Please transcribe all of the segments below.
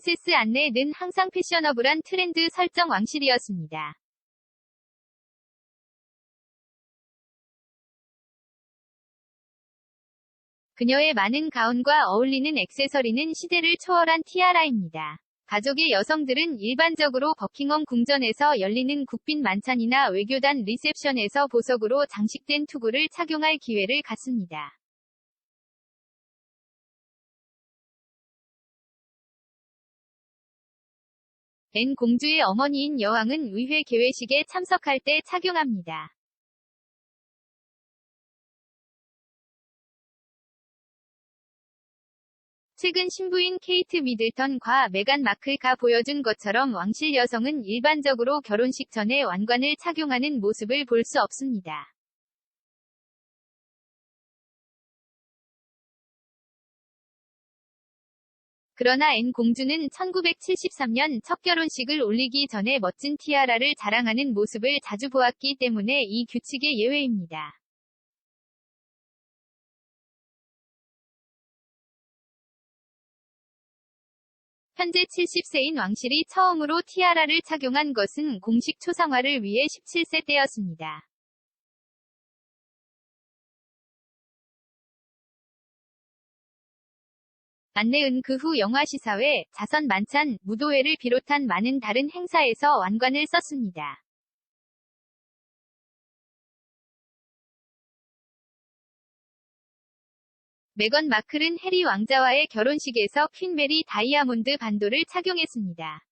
프린세스 안내는 항상 패셔너블한 트렌드 설정 왕실이었습니다. 그녀의 많은 가운과 어울리는 액세서리는 시대를 초월한 티아라입니다. 가족의 여성들은 일반적으로 버킹엄 궁전에서 열리는 국빈 만찬이나 외교단 리셉션에서 보석으로 장식된 투구를 착용할 기회를 갖습니다. 앤 공주의 어머니인 여왕은 의회 개회식에 참석할 때 착용합니다. 최근 신부인 케이트 미들턴과 메간 마클가 보여준 것처럼 왕실 여성은 일반적으로 결혼식 전에 왕관을 착용하는 모습을 볼 수 없습니다. 그러나 앤 공주는 1973년 첫 결혼식을 올리기 전에 멋진 티아라를 자랑하는 모습을 자주 보았기 때문에 이 규칙의 예외입니다. 현재 70세인 왕실이 처음으로 티아라를 착용한 것은 공식 초상화를 위해 17세 때였습니다. 안내은 그 후 영화시사회, 자선 만찬, 무도회를 비롯한 많은 다른 행사에서 왕관을 썼습니다. 메건 마클은 해리 왕자와의 결혼식에서 퀸 메리 다이아몬드 반도를 착용했습니다.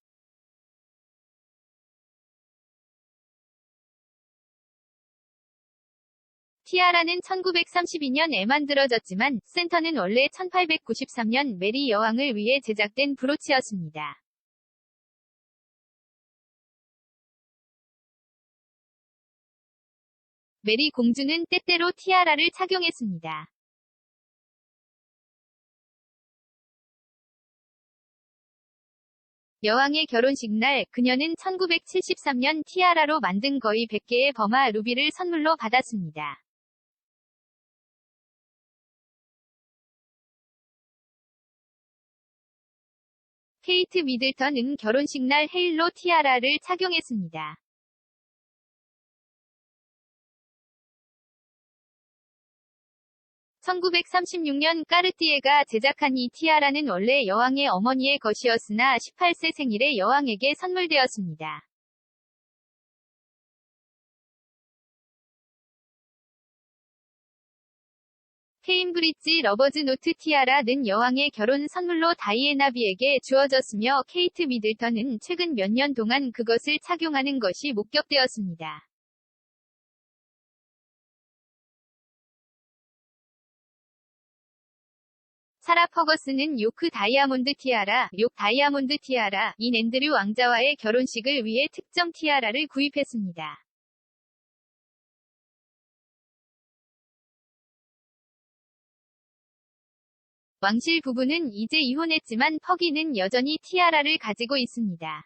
티아라는 1932년 에 만들어졌지만 센터는 원래 1893년 메리 여왕을 위해 제작된 브로치였습니다. 메리 공주는 때때로 티아라를 착용했습니다. 여왕의 결혼식 날 그녀는 1973년 티아라로 만든 거의 100개의 버마 루비를 선물로 받았습니다. 케이트 미들턴은 결혼식 날 헤일로 티아라를 착용했습니다. 1936년 까르띠에가 제작한 이 티아라는 원래 여왕의 어머니의 것이었으나 18세 생일에 여왕에게 선물되었습니다. 케임브리지 러버즈 노트 티아라는 여왕의 결혼 선물로 다이애나비에게 주어졌으며 케이트 미들턴은 최근 몇 년 동안 그것을 착용하는 것이 목격되었습니다. 사라 퍼거스는 요크 다이아몬드 티아라, 욕 다이아몬드 티아라, 인 앤드류 왕자와의 결혼식을 위해 특정 티아라를 구입했습니다. 왕실 부부는 이제 이혼했지만 퍼기는 여전히 티아라를 가지고 있습니다.